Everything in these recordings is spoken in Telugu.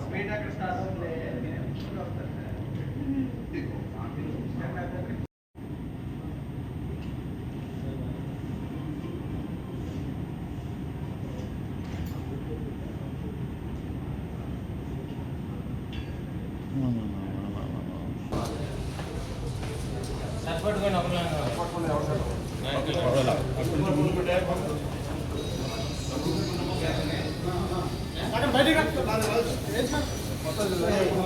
స్పీడ్ అక్కడ స్టార్ట్ అవుతుంది నేను ఎప్పుడు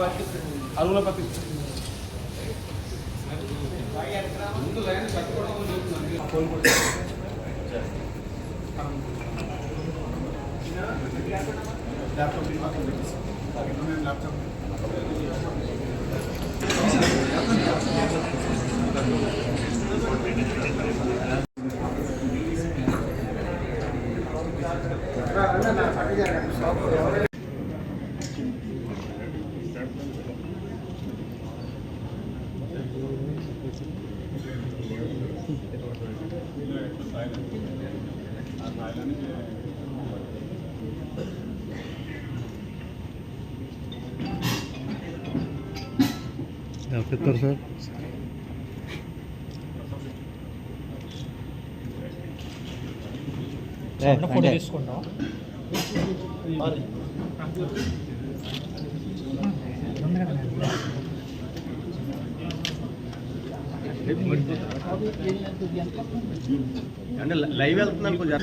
వస్తాను చెప్తారు సార్. ఫోటో తీసుకుంటాం అంటే లైవ్ వెళ్తున్నాను కొంచెం.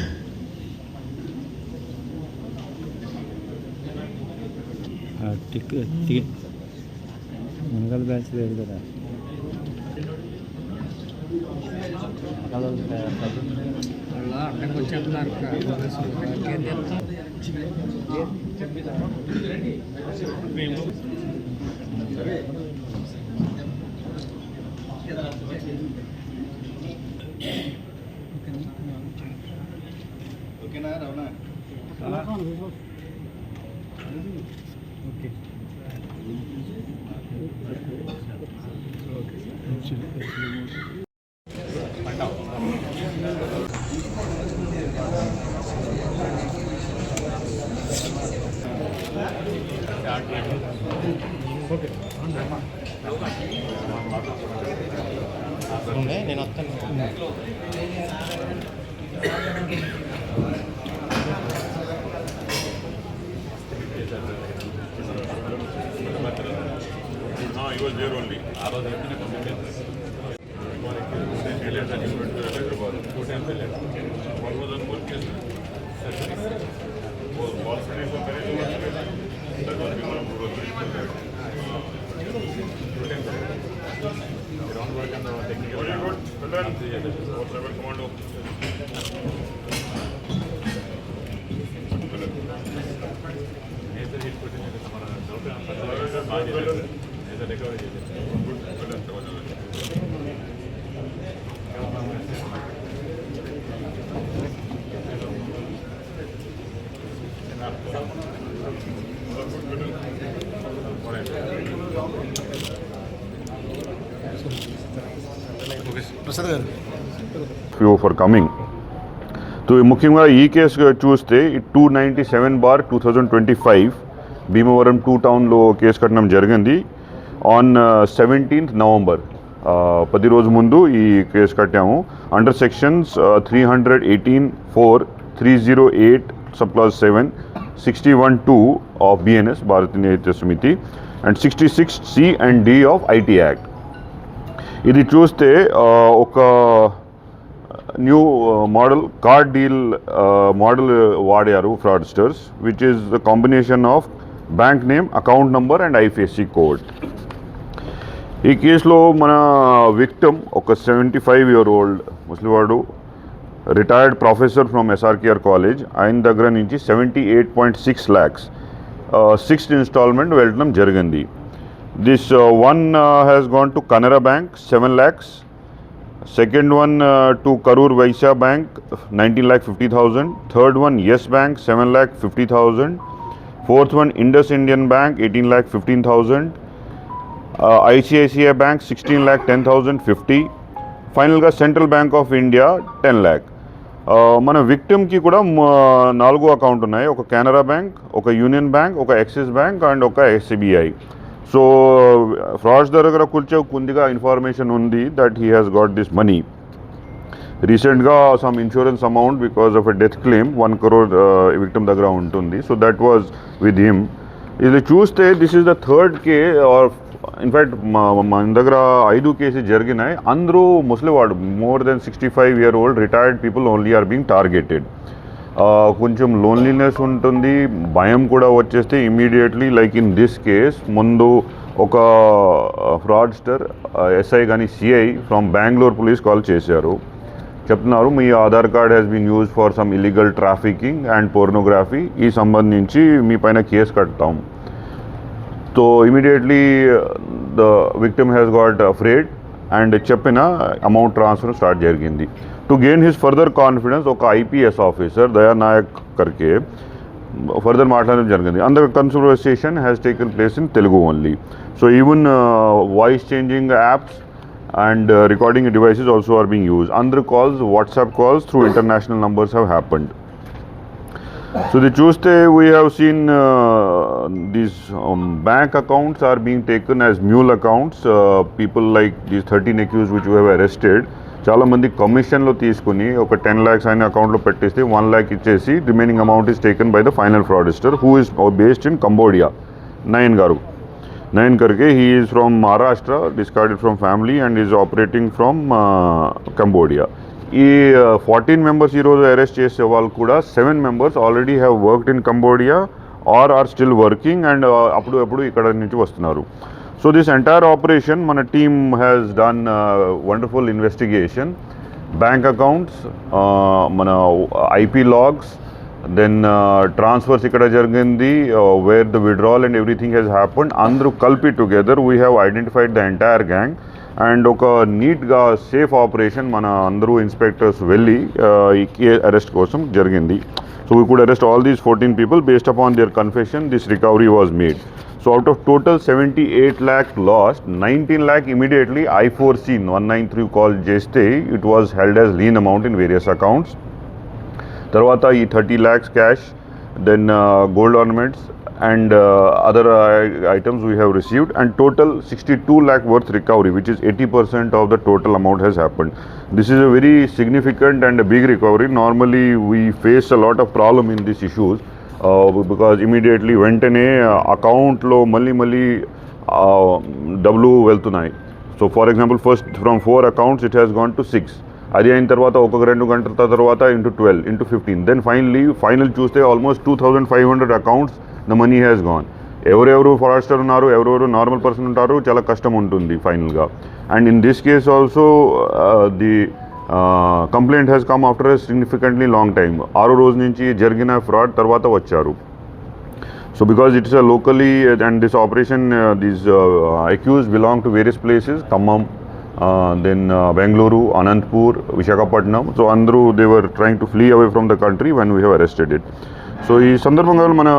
టిక్ బ్యాచ్ లేదు కదా. అక్కడికి వచ్చేస్తున్నారు ఓకేనా hermanos, esos ప్రసాద్ గారు యూ ఫర్ కమింగ్ సో ముఖ్యంగా ఈ కేసు చూస్తే two ninety seven bar two thousand twenty five Bhimavaram two టౌన్లో కేసు కట్టడం జరిగింది ఆన్ సెవెంటీన్త్ నవంబర్ పది రోజు ముందు ఈ కేసు కట్టాము under sections three hundred eighteen four three zero eight sub class seven sixty one two of BNS Bharatiya Nyaya Samiti and sixty six C and D of IT act ఇది చూస్తే ఒక new model card deal model వాడారు fraudsters which is the combination of bank name account number and IFSC code ఈ కేసులో మన విక్టమ్ ఒక సెవెంటీ ఫైవ్ ఇయర్ ఓల్డ్ ముసలివాడు retired professor from SRKR college ఆయన దగ్గర నుంచి seventy eight point six lakhs sixth installment వెళ్ళడం జరిగింది. This one has gone to Canara bank seven lakhs second one to Karur Vysya bank nineteen lakh fifty thousand third one Yes bank seven lakh fifty thousand fourth one Indus Indian bank eighteen lakh fifteen thousand ICICI bank sixteen lakh ten thousand fifty ఫైనల్గా central bank of India ten lakh మన విక్టిమ్కి కూడా నాలుగు అకౌంట్ ఉన్నాయి. ఒక కెనరా బ్యాంక్ ఒక యూనియన్ బ్యాంక్ ఒక యాక్సిస్ బ్యాంక్ అండ్ ఒక ఎస్బీఐ సో ఫ్రాడ్స్ దగ్గర కూర్చో కొద్దిగా ఇన్ఫర్మేషన్ ఉంది that he has got this money రీసెంట్గా some insurance amount because of a death claim one crore victim దగ్గర ఉంటుంది. So that was with him ఇది చూస్తే this is the third K R in fact మా మన దగ్గర ఐదు కేసెస్ జరిగినాయి. అందరూ ముసలివాడు more than sixty five year old retired people only are being targeted కొంచెం లోన్లీనెస్ ఉంటుంది భయం కూడా వచ్చేస్తే immediately like in this case ముందు ఒక ఫ్రాడ్స్టర్ ఎస్ఐ కానీ CI from Bengaluru police call చేశారు. చెప్తున్నారు మీ Aadhaar card has been use for some illegal trafficking and pornography ఈ సంబంధించి మీ పైన కేసు కడతాం. So immediately the victim has got afraid and చెప్పిన అమౌంట్ ట్రాన్స్ఫర్ స్టార్ట్ జరిగింది to gain his further confidence ఒక ఐపీఎస్ ఆఫీసర్ దయా నాయక్ కర్కే ఫర్దర్ మాట్లాడడం జరిగింది అందర్ conversation has taken place in Telugu only so even uh, voice changing apps and uh, recording devices also are are use used. Calls WhatsApp calls through international numbers have happened. So the Tuesday we have seen uh, these um, bank accounts are being taken as mule accounts. Uh, people like these 13 accused which we have arrested. చాలా మంది కమిషన్లో తీసుకుని ఒక టెన్ ల్యాక్స్ అయిన అకౌంట్లో పెట్టేస్తే వన్ ల్యాక్ ఇచ్చేసి remaining amount is taken by the final fraudster who is based in Cambodia Nayan గారు Nayan Karke he is from Maharashtra discarded from family and is operating from Cambodia ఈ ఫార్టీన్ మెంబర్స్ ఈరోజు అరెస్ట్ చేసే వాళ్ళు కూడా seven members already have worked in Cambodia or are still working and అప్పుడు అప్పుడు ఇక్కడ నుంచి వస్తున్నారు. సో దిస్ ఎంటైర్ ఆపరేషన్ మన team has done wonderful investigation bank accounts మన ఐపీ లాగ్స్ దెన్ ట్రాన్స్ఫర్స్ ఇక్కడ జరిగింది where the withdrawal and everything has happen అందరూ కలిపి together we have identified the entire gang and ఒక నీట్గా సేఫ్ ఆపరేషన్ మన అందరూ ఇన్స్పెక్టర్స్ వెళ్ళి ఈ కే అరెస్ట్ కోసం జరిగింది. So we could arrest all these fourteen people based upon their confession this recovery was made so out of total seventy eight lakh lost nineteen lakh immediately I four C one nine three call చేస్తే it was held as lien amount in various accounts తర్వాత ఈ thirty lakhs cash then gold ornaments and other items we have received and total sixty two lakh worth recovery which is eighty percent of the total amount has happened this is a very significant and big recovery normally we face a lot of problem in this issues because immediately వెంటనే అకౌంట్లో మళ్ళీ మళ్ళీ uh, డబ్బులు వెళ్తున్నాయి so for example first from four accounts it has gone to six అది అయిన తర్వాత ఒక రెండు గంటల తర్వాత into twelve into fifteen then finally final చూస్తే almost two thousand five hundred accounts the money has gone ఎవరెవరు ఫారెస్టర్ ఉన్నారు ఎవరెవరు నార్మల్ పర్సన్ ఉంటారు చాలా కష్టం ఉంటుంది ఫైనల్గా and in this case also the complaint has come after significantly long time ఆరో రోజు నుంచి జరిగిన ఫ్రాడ్ తర్వాత వచ్చారు so because it's a locally and this operation these accuse belong to various places Khammam then Bengaluru Anantapur Visakhapatnam so అందరూ they're trying to flee away from the country when we have arrested it so ఈ సందర్భంగా మన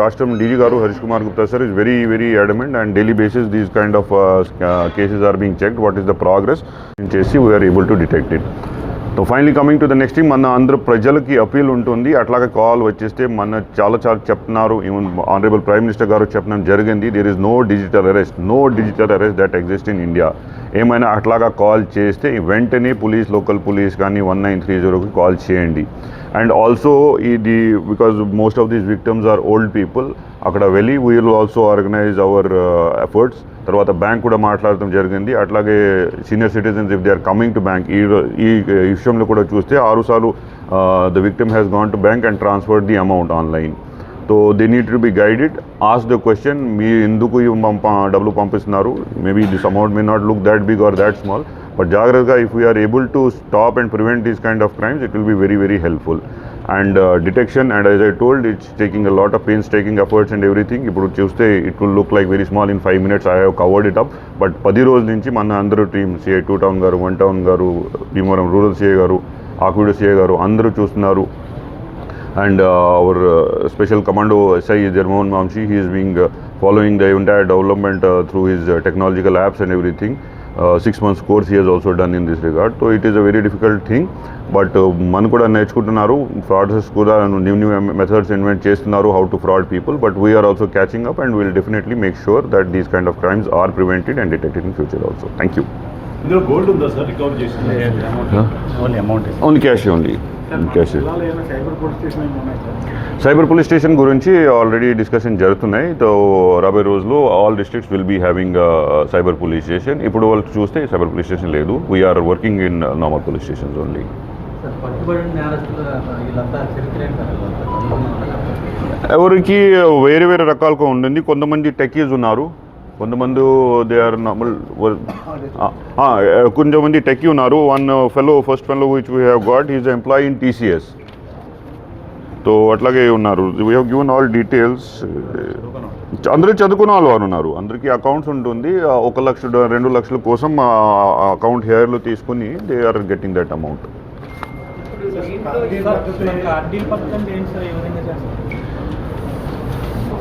రాష్ట్రం డీజీ గారు Harish Kumar Gupta sir is very very adamant and daily basis these kind of cases are being checked what is the progress చేసి we're able to detect it so finally coming to the next thing మన అందరూ ప్రజలకి అపీల్ ఉంటుంది. అట్లాగే కాల్ వచ్చేస్తే మన చాలా చాలా చెప్తున్నారు. ఈవెన్ ఆనరేబుల్ ప్రైమ్ మినిస్టర్ గారు చెప్పడం జరిగింది. There is no digital arrest no digital arrest that exist in India ఏమైనా అట్లాగా కాల్ చేస్తే వెంటనే పోలీస్ లోకల్ పోలీస్ కానీ వన్ నైన్ త్రీ జీరోకి కాల్ చేయండి. అండ్ ఆల్సో ఇది because most of these victims are old people అక్కడ వెళ్ళి we'll also organise our efforts. తర్వాత బ్యాంక్ కూడా మాట్లాడటం జరిగింది. అట్లాగే senior citizens if they are coming to bank ఈ ఈ విషయంలో కూడా చూస్తే ఆరుసార్లు the victim has gone to bank and transfer the amount online. So they need to be guided ask the question మీ ఎందుకు పంప డబ్బులు పంపిస్తున్నారు? Maybe this amount may not look that big or that small but జాగ్రత్తగా if we're able to stop and prevent these kind of crimes it will be very very helpful and detection and as I told it's taking a lot of pains taking efforts and everything ఇప్పుడు చూస్తే it will look like very small in five minutes I have covered it up but పది రోజుల నుంచి మన అందరూ టీమ్ సిఐ టూ టౌన్ గారు వన్ టౌన్ గారు భీమవరం రూరల్ సిఐ గారు ఆకువీడు సిఐ గారు అందరూ చూస్తున్నారు. And uh, our uh, special commando SI Jarmohan Mamshi, he is being uh, following the entire development uh, through his uh, technological apps and everything. Uh, six months course he has also done in this regard. So it is a very difficult thing, but మన కూడా నేర్చుకుంటున్నారు ఫ్రాడ్స్ కూడా న్యూ న్యూ మెథడ్స్ ఇన్వెంట్ చేస్తున్నారు how to fraud people but we're also catching up and will definitely make sure that these kind of crimes are prevented and detected in future also thank you only cash only cyber police station గురించి ఆల్రెడీ డిస్కషన్ జరుగుతున్నాయి. తో రాబోయే రోజులో all districts will be having cyber police station ఇప్పుడు వాళ్ళు చూస్తే సైబర్ పోలీస్ స్టేషన్ లేదు. We're working in normal police stations only? ఎవరికి వేరే వేరే రకాలుగా ఉంటుంది కొంతమంది టెకీస్ ఉన్నారు. కొంతమంది దే ఆర్ నార్మల్ కొంతమంది టెకీ ఉన్నారు. One fellow first fellow which we have got is employee in TCS so అట్లాగే ఉన్నారు. We have given all details అందరూ చదువుకున్న వాళ్ళు వారు ఉన్నారు. అందరికీ అకౌంట్స్ ఉంటుంది. ఒక లక్ష రెండు లక్షల కోసం అకౌంట్ హెయిర్లో తీసుకుని they are getting that amount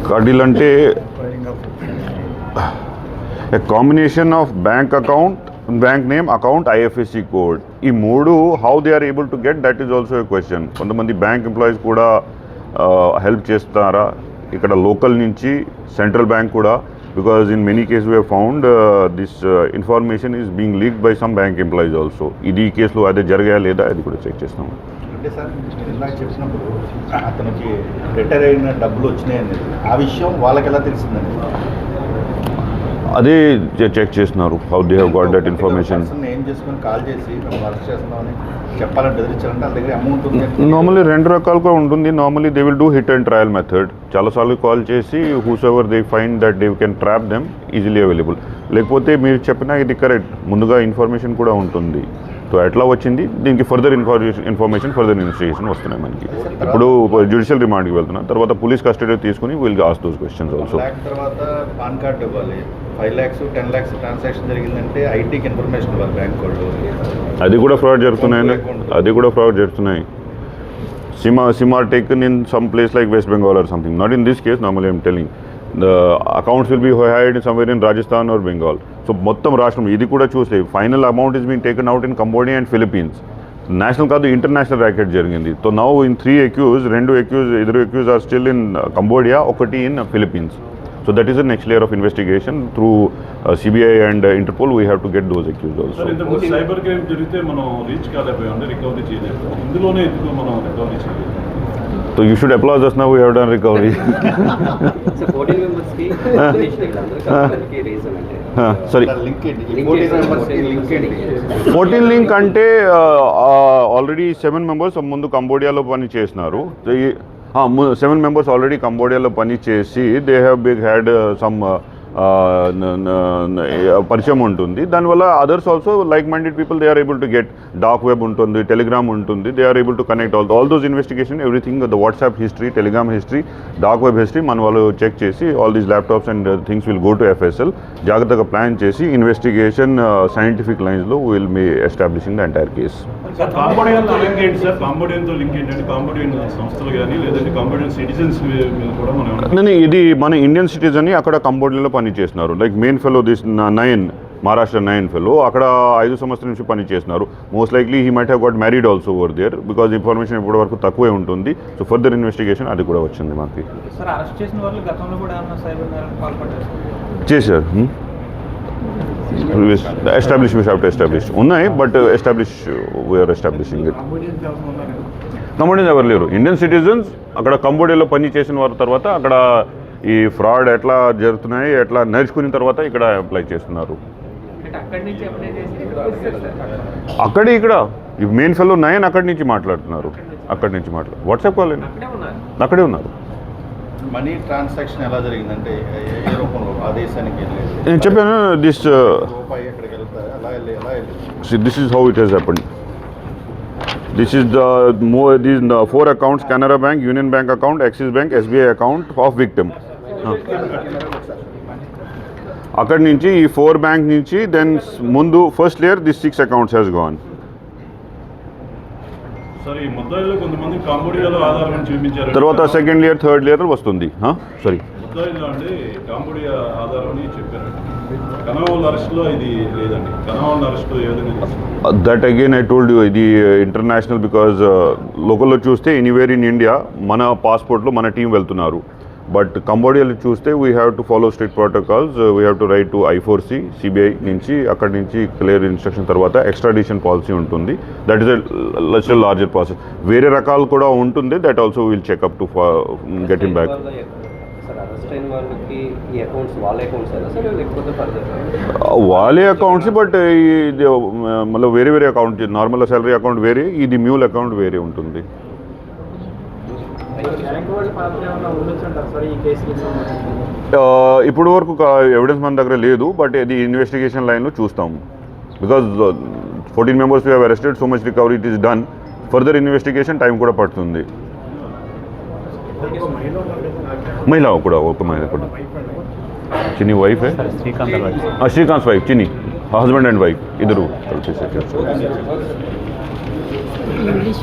కడీలు అంటే a combination of bank account bank name account IFSC code ఈ మూడు how they are able to get that is also a question కొంతమంది బ్యాంక్ ఎంప్లాయీస్ కూడా హెల్ప్ చేస్తారా? ఇక్కడ లోకల్ నుంచి సెంట్రల్ బ్యాంక్ కూడా because in many case we found this information is being leak by some bank employees also ఇది ఈ కేసులో అదే జరిగా లేదా అది కూడా చెక్ చేస్తాము అంటే సార్ చెప్పినప్పుడు అతనికి రిటైర్ అయిన డబ్బులు వచ్చినాయని. ఆ విషయం వాళ్ళకి ఎలా తెలిసిందండి? అదే చెక్ చేస్తున్నారు how they have got that information normally రెండు రకాలుగా ఉంటుంది. Normally they will do hit and trial method చాలాసార్లు కాల్ చేసి whose ever they find that they can trap them easily available లేకపోతే మీరు చెప్పిన ఇది కరెక్ట్ ముందుగా ఇన్ఫర్మేషన్ కూడా ఉంటుంది. సో ఎట్లా వచ్చింది? దీనికి further information information further investigation వస్తున్నాయి మనకి. ఇప్పుడు జ్యుడిషియల్ రిమాండ్కి వెళ్తున్నాం తర్వాత పోలీస్ కస్టడీ తీసుకుని will ask those questions also తర్వాత పాన్ కార్డు ఇవ్వాలి. Five lakhs ten lakhs transaction జరిగిందంటే ఐటీకి ఇన్ఫర్మేషన్ ఇవ్వాలి బ్యాంక్ వాళ్ళు. అది కూడా ఫ్రాడ్ జరుగుతున్నాయి అది కూడా ఫ్రాడ్ జరుగుతున్నాయి. సిమా సిమా taken in some place like West Bengal or something not in this case normal I'm telling accounts will be hide somewhere in Rajasthan or Bengal so మొత్తం రాష్ట్రం ఇది కూడా చూస్తే final amount is been taken out in Cambodia and Philippines national కాదు ఇంటర్నేషనల్ ర్యాకెట్ జరిగింది. So now in three accused రెండు ఎక్యూజ్ ఇద్దరు accused are still in Cambodia ఒకటి in Philippines so that is the next layer of investigation through CBI and Interpol we have to get those accused also cyber crime జరిగితే మనం రీచ్ కాలేకపోయాం రికవరీ చేయలేదు. ఇందులోనే ఎందుకు మనం రికవరీ చేయలేదు? So you should applaud us now we have done recovery sorry fourteen link అంటే ఆల్రెడీ సెవెన్ మెంబర్స్ ముందు కంబోడియాలో పని చేసినారు. సెవెన్ మెంబర్స్ ఆల్రెడీ కంబోడియాలో పని చేసి they have big had some పరిచయం ఉంటుంది. దానివల్ల others also like minded people they are able to get dark web ఉంటుంది టెలిగ్రామ్ ఉంటుంది they are able to connect all all those investigation everything the WhatsApp history Telegram history dark web history మన వాళ్ళు చెక్ చేసి all these laptops and things will go to FSL జాగ్రత్తగా ప్లాన్ చేసి ఇన్వెస్టిగేషన్ సైంటిఫిక్ లైన్స్లో will be establishing the entire case నేను ఇది మన ఇండియన్ సిటిజన్ అక్కడ కంబోడియాలో పని చేస్తున్నారు. Like main fellow this nine Maharashtra nine fellow అక్కడ ఐదు సంవత్సరాల నుంచి పని చేస్తున్నారు. Most likely he might have got married also over there because information ఇప్పటి వరకు తక్కువే ఉంటుంది. సో ఫర్దర్ ఇన్వెస్టిగేషన్ అది కూడా వచ్చింది మాకు. చేశారు. ఎస్టాబ్లిష్ టు ఎస్టాబ్లిష్ ఉన్నాయి but establish we're establishing it Cambodians ఎవరు లేరు. ఇండియన్ సిటిజన్స్ అక్కడ కంబోడియాలో పని చేసిన వారి తర్వాత అక్కడ ఈ ఫ్రాడ్ ఎట్లా జరుగుతున్నాయి ఎట్లా నేర్చుకున్న తర్వాత ఇక్కడ అప్లై చేస్తున్నారు? అంటే అక్కడి నుంచి అప్లై చేసి అక్కడే ఇక్కడ? ఈ మెయిన్ ఫెలో నయన్ అక్కడి నుంచి మాట్లాడుతున్నారు. అక్కడి నుంచి. మాట్లాడు వాట్సాప్ కాల్ అక్కడే ఉన్నారు. అక్కడే ఉన్నారు. మనీ ట్రాన్సాక్షన్ ఎలా జరిగిందంటే ఏ- ఏ రూపంలో? ఆ దేశానికి వెళ్ళేది నేను చెప్పాను this this is how it has happen this is the మో these four accounts Canara bank Union bank account Axis bank SBI account of victim అక్కడి నుంచి ఈ ఫోర్ బ్యాంక్ నుంచి దెన్ ముందు first layer this six accounts has gone తర్వాత సెకండ్ లేయర్ థర్డ్ లేయర్ వస్తుంది. Sorry that again I told you ఇది ఇంటర్నేషనల్ బికాజ్ లోకల్లో చూస్తే ఎనీవేర్ ఇన్ ఇండియా మన పాస్పోర్ట్లో మన టీం వెళ్తున్నారు. బట్ కంబోడియాలో చూస్తే we have to follow strict protocols we have to write to I four C CBI నుంచి అక్కడి నుంచి క్లియర్ ఇన్స్ట్రక్షన్ తర్వాత ఎక్స్ట్రాడిషన్ పాలసీ ఉంటుంది. That is much larger process వేరే రకాలు కూడా ఉంటుంది. That also will check up to get in back వాళ్ళ అకౌంట్స్ బట్ ఇది మళ్ళీ వేరే వేరే అకౌంట్ నార్మల్ సాలరీ అకౌంట్ వేరే ఇది మ్యూల్ అకౌంట్ వేరే ఉంటుంది. ఇప్పుడు వరకు ఎవిడెన్స్ మన దగ్గర లేదు బట్ ఇది ఇన్వెస్టిగేషన్ లైన్లో చూస్తాం. Because fourteen members have arrested so much recovery it is done further investigation time కూడా పడుతుంది. మహిళ కూడా ఒక మహిళ కూడా. Chinni wife Srikanth wife Chinni. Husband and wife ఇద్దరు కలిసి ఇంగ్లీష్